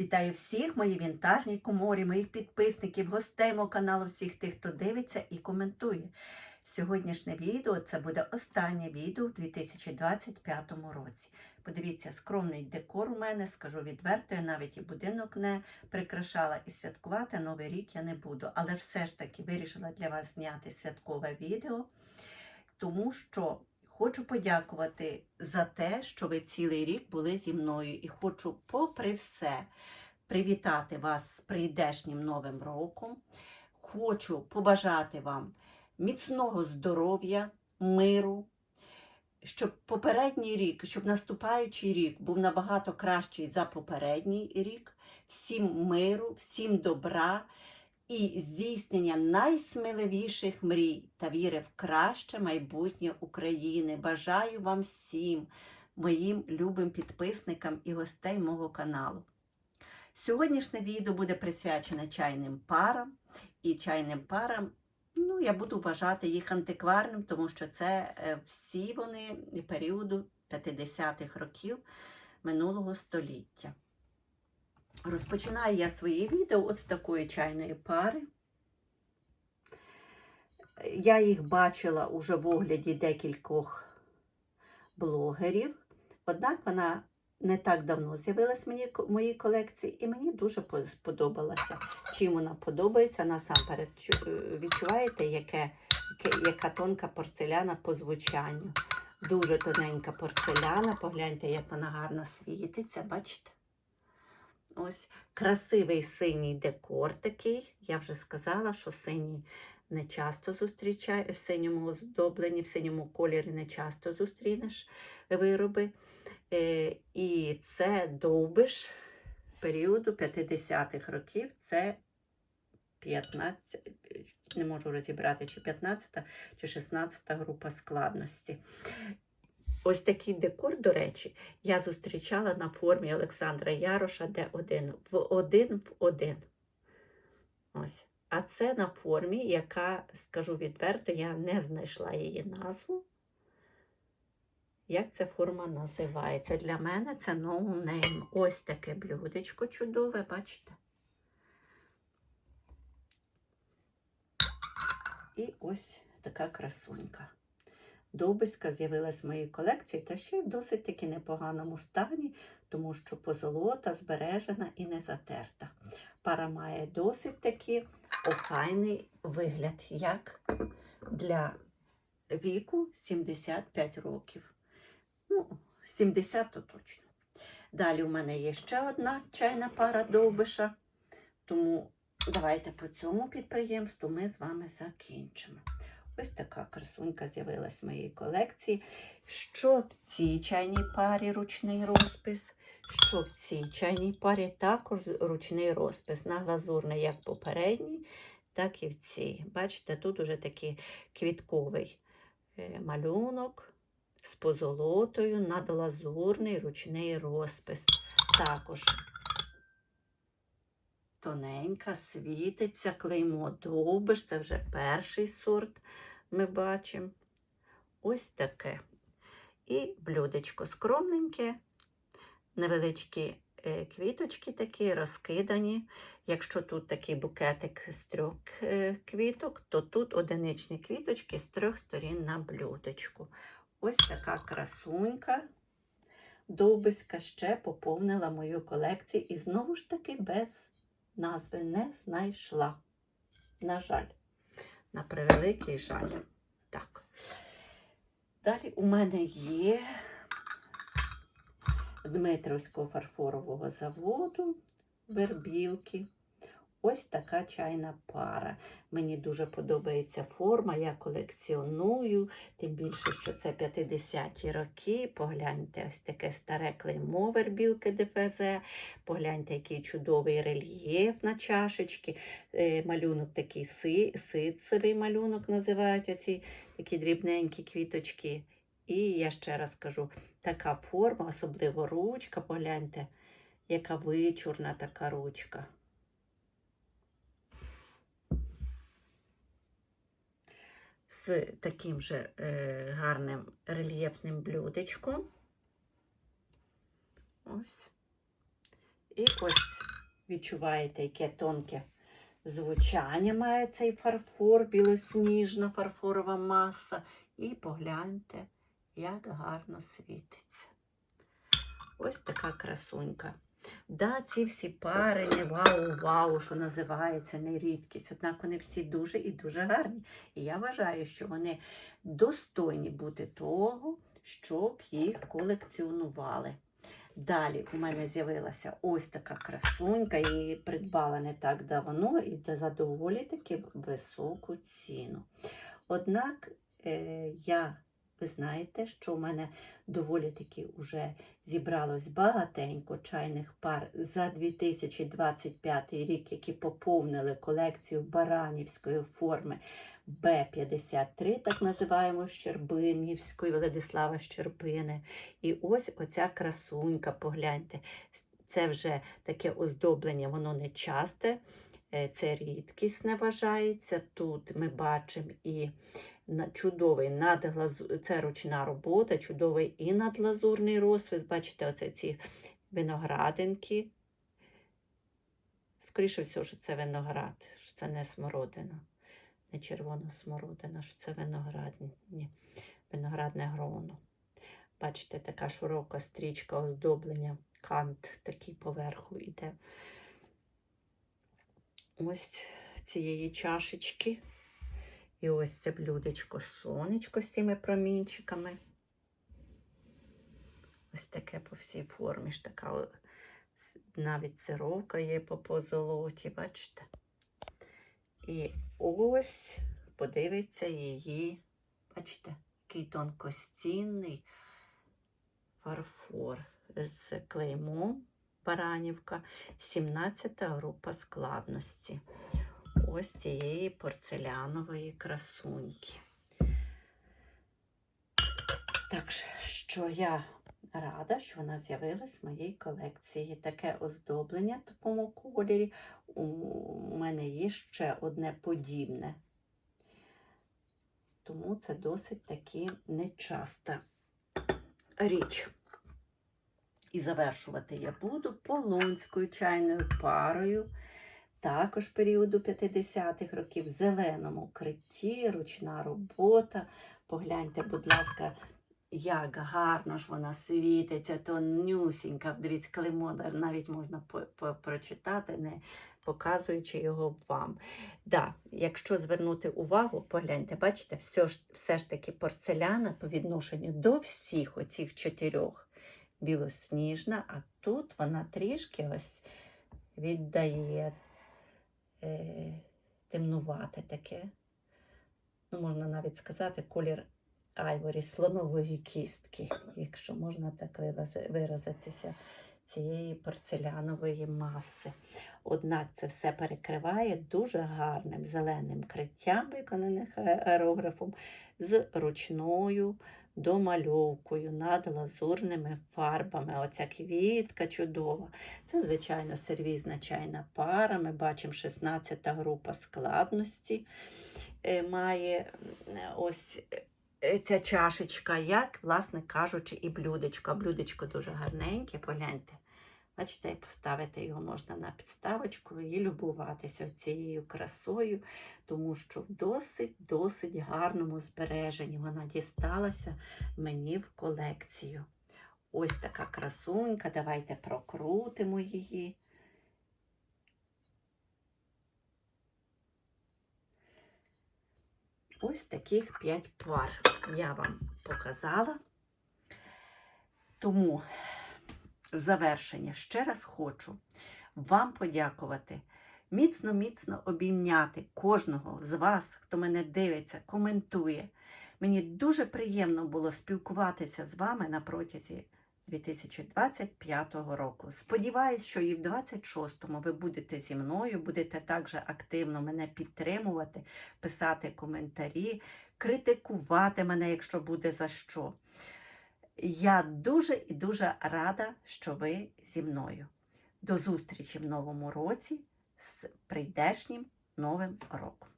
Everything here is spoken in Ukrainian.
Вітаю всіх, мої вінтажні коморі, моїх підписників, гостей мого каналу, всіх тих, хто дивиться і коментує. Сьогоднішнє відео це буде останнє відео у 2025 році. Подивіться, скромний декор у мене, скажу відверто, я навіть і будинок не прикрашала, і святкувати Новий рік я не буду. Але все ж таки вирішила для вас зняти святкове відео, тому що хочу подякувати за те, що ви цілий рік були зі мною, і хочу, попри все, привітати вас з прийдешнім новим роком. Хочу побажати вам міцного здоров'я, миру, щоб попередній рік, щоб наступаючий рік був набагато кращий за попередній рік, всім миру, всім добра і здійснення найсміливіших мрій та віри в краще майбутнє України. Бажаю вам всім, моїм любим підписникам і гостей мого каналу. Сьогоднішнє відео буде присвячене чайним парам, і чайним парам Ну, я буду вважати їх антикварним, тому що це е, всі вони періоду 50-х років минулого століття. Розпочинаю я своє відео от з такої чайної пари. Я їх бачила уже в огляді декількох блогерів, однак вона не так давно з'явилась в моїй колекції, і мені дуже по- сподобалася. Чим вона подобається, насамперед е, відчуваєте, яке, яка тонка порцеляна по звучанню. Дуже тоненька порцеляна. Погляньте, як вона гарно світиться, бачите? Ось красивий синій декор такий. Я вже сказала, що синій не часто зустрічає, в синьому оздобленні, в синьому кольорі не часто зустрінеш вироби. Е, І це довбиш періоду 50-х років. Це 15, не можу розібрати, чи 15 та чи 16 та група складності. Ось такий декор, до речі, я зустрічала на формі Олександра Яроша, де один в один в один. Ось. А це на формі, яка, скажу відверто, я не знайшла її назву. Як ця форма називається? Для мене це no. Ось таке блюдечко чудове, бачите? І ось така красунька. Довбиська з'явилась в моїй колекції та ще в досить таки непоганому стані, тому що позолота збережена і не затерта. Пара має досить таки охайний вигляд, як для віку 75 років. Ну, 70 то точно. Далі у мене є ще одна чайна пара довбиша, тому давайте по цьому підприємству ми з вами закінчимо. Ось така красунька з'явилась в моїй колекції. Що в цій чайній парі ручний розпис, що в цій чайній парі також ручний розпис на глазурний, як попередній, так і в цій. Бачите, тут уже такий квітковий е, малюнок з позолотою, надлазурний ручний розпис. Також тоненька, світиться, клеймо довбиш, це вже перший сорт ми бачимо. Ось таке. І блюдечко скромненьке, невеличкі е, квіточки такі розкидані. Якщо тут такий букетик з трьох е, квіток, то тут одиничні квіточки з трьох сторін на блюдечку. Ось така красунька. Довбиська ще поповнила мою колекцію і знову ж таки без назви не знайшла. На жаль, на превеликий жаль. Так. Далі у мене є Дмитровського фарфорового заводу вербілки. Ось така чайна пара. Мені дуже подобається форма, я колекціоную, тим більше, що це 50-ті роки. Погляньте, ось таке старе клеймо вербілки ДФЗ. Погляньте, який чудовий рельєф на чашечки. Е, Малюнок такий си, ситцевий малюнок називають оці такі дрібненькі квіточки. І я ще раз кажу, така форма, особливо ручка, погляньте, яка вичурна така ручка. З таким же е, гарним рельєфним блюдечком. Ось. І ось відчуваєте, яке тонке звучання має цей фарфор, білосніжна фарфорова маса. І погляньте, як гарно світиться. Ось така красунька. Да, ці всі пари вау-вау, що називається, не рідкість. Однак вони всі дуже і дуже гарні. І я вважаю, що вони достойні бути того, щоб їх колекціонували. Далі у мене з'явилася ось така красунька, її придбала не так давно і за доволі таки високу ціну. Однак е, я, ви знаєте, що в мене доволі таки вже зібралось багатенько чайних пар за 2025 рік, які поповнили колекцію баранівської форми Б-53, так називаємо Щербинівської, Владислава Щербини. І ось оця красунька, погляньте, це вже таке оздоблення, воно не часте, е, це рідкісне вважається. Тут ми бачимо і чудовий надглазу... це ручна робота, чудовий і надлазурний розпис. Бачите, оце ці виноградинки. Скоріше всього, що це виноград, що це не смородина, не червона смородина, що це виноград, ні, виноградне гроно. Бачите, така широка стрічка оздоблення, кант такий поверху йде. Ось цієї чашечки. І ось це блюдечко сонечко з цими промінчиками. Ось таке по всій формі ж така навіть цировка є по позолоті, бачите? І ось подивиться її, бачите, який тонкостінний фарфор з клеймом Баранівка, 17 група складності ось цієї порцелянової красуньки. Так що я рада, що вона з'явилась в моїй колекції. Таке оздоблення в такому кольорі. У мене є ще одне подібне. Тому це досить таки нечаста річ. І завершувати я буду полонською чайною парою також періоду 50-х років в зеленому критті, ручна робота. Погляньте, будь ласка, як гарно ж вона світиться, тонюсінька. Дивіться, клеймо навіть можна прочитати, не показуючи його вам. Да, якщо звернути увагу, погляньте, бачите, все ж, все ж таки порцеляна по відношенню до всіх оцих чотирьох білосніжна, а тут вона трішки ось віддає темнувате таке. Ну, можна навіть сказати, колір айворі слонової кістки, якщо можна так виразитися, цієї порцелянової маси. Однак це все перекриває дуже гарним зеленим криттям, виконаних е- аерографом, з ручною домальовкою над лазурними фарбами. Оця квітка чудова. Це, звичайно, сервізна чайна пара. Ми бачимо 16 група складності. Е, Має ось е, ця чашечка, як, власне кажучи, і блюдечко. Блюдечко дуже гарненьке, погляньте. Бачите, поставити його можна на підставочку і любуватися цією красою, тому що в досить-досить гарному збереженні вона дісталася мені в колекцію. Ось така красунька, давайте прокрутимо її. Ось таких 5 пар я вам показала. Тому завершення ще раз хочу вам подякувати, міцно-міцно обійняти кожного з вас, хто мене дивиться, коментує. Мені дуже приємно було спілкуватися з вами на протязі 2025 року. Сподіваюсь, що і в 26-му ви будете зі мною, будете також активно мене підтримувати, писати коментарі, критикувати мене, якщо буде за що. Я дуже і дуже рада, що ви зі мною. До зустрічі в новому році з прийдешнім новим роком.